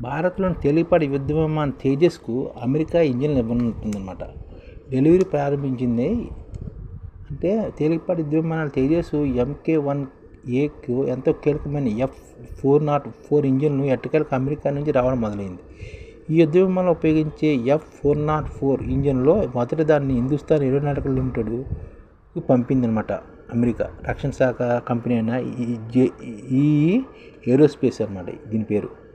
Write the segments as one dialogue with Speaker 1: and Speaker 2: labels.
Speaker 1: భారత్లోని తేలిపాటి యుద్ధ విమానం తేజస్కు అమెరికా ఇంజిన్లు ఇవ్వనుంటుందన్నమాట. డెలివరీ ప్రారంభించింది. అంటే తేలికపాటి యుద్ధ విమానాలు తేజస్ ఎంకే వన్ ఏకు ఎంతో కీలకమైన ఎఫ్ ఫోర్ నాట్ ఫోర్ ఇంజిన్లు ఎట్టకేలకు అమెరికా నుంచి రావడం మొదలైంది. ఈ యుద్ధ విమానం ఉపయోగించే ఎఫ్ ఫోర్ నాట్ ఫోర్ ఇంజిన్లో మొదటి దాన్ని హిందుస్థాన్ ఏరోనాటికల్ లిమిటెడ్ పంపిందనమాట అమెరికా. రక్షణ శాఖ కంపెనీ అయిన ఈ జే ఈ ఏరోస్పేస్ అనమాట దీని పేరు.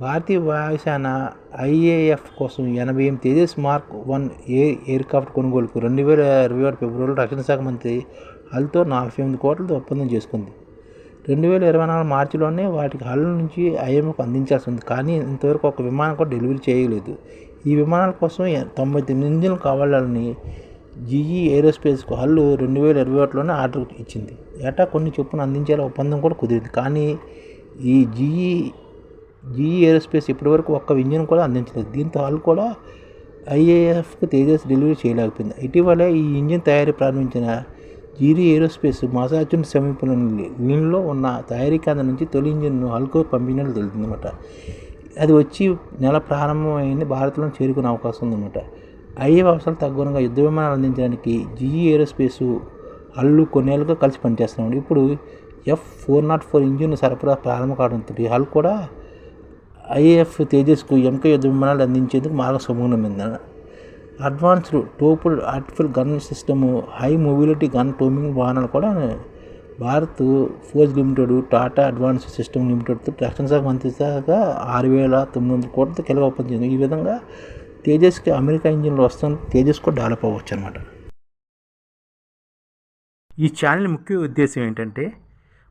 Speaker 1: భారతీయ వాయుసేన ఐఏఎఫ్ కోసం ఎనభై ఎనిమిది Tejas mark one A aircraft కొనుగోలుకు రెండు వేల ఇరవై ఒకటి ఫిబ్రవరిలో రక్షణ శాఖ మంత్రి హల్తో నలభై ఎనిమిది కోట్లతో ఒప్పందం చేసుకుంది. రెండు వేల ఇరవై నాలుగు మార్చిలోనే వాటికి హల్ నుంచి ఐఎంఎఫ్ అందించాల్సి ఉంది. కానీ ఇంతవరకు ఒక విమానం కూడా డెలివరీ చేయలేదు. ఈ విమానాల కోసం తొంభై తొమ్మిది ఇంజిన్లు కావాలని జీఈ ఏరోస్పేస్కు హల్లు రెండు వేల ఇరవై ఒకటిలోనే ఆర్డర్ ఇచ్చింది. ఏటా కొన్ని చొప్పున అందించేలా ఒప్పందం కూడా కుదిరింది. కానీ ఈ జీఈ జీఈ ఏరోస్పేస్ ఇప్పటివరకు ఒక్క ఇంజిన్ కూడా అందించలేదు. దీంతో హాల్ కూడా ఐఏఎఫ్కి తేజస్ డెలివరీ చేయలేకపోయింది. ఇటీవలే ఈ ఇంజిన్ తయారీ ప్రారంభించిన జీరీ ఏరోస్పేస్ మసాచున్ సమీపంలోని లీన్లో ఉన్న తయారీ కేంద్రం నుంచి తొలి ఇంజిన్ను హల్కో పంపినట్లు తెలిసిందన్నమాట అది వచ్చి నెల ప్రారంభమైంది భారత్లో చేరుకునే అవకాశం ఉందన్నమాట. ఐఏ అవసరాలు తగ్గునంగా యుద్ధ విమానాలు అందించడానికి జీఈ ఏరోస్పేస్ హల్లు కొన్నేళ్ళుగా కలిసి పనిచేస్తున్నాడు ఇప్పుడు F four naught four engine సరఫరా ప్రారంభం కావడంతో హల్ కూడా ఐఏఎఫ్ తేజస్కు ఎంకే యుద్ధ విమానాలు అందించేందుకు మార్గ సుగమమైంది advanced టోపుల్ artillery gun system high mobility gun towing వాహనాలు కూడా Bharat forge limited Tata advance system లిమిటెడ్తో రక్షణ శాఖ మంత్రిశాఖ ఆరు వేల తొమ్మిది వందల కోట్లతో కీలక ఒప్పందం చేసింది. ఈ విధంగా తేజస్కి అమెరికా ఇంజిన్లు వస్తాను తేజస్ కూడా డెవలప్ అవ్వచ్చు అనమాట ఈ ఛానల్ ముఖ్య ఉద్దేశం ఏంటంటే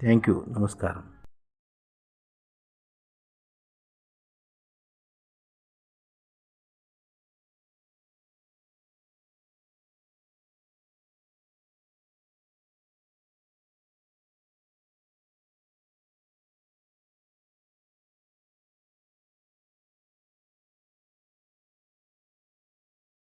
Speaker 1: థ్యాంక్ యూ నమస్కారం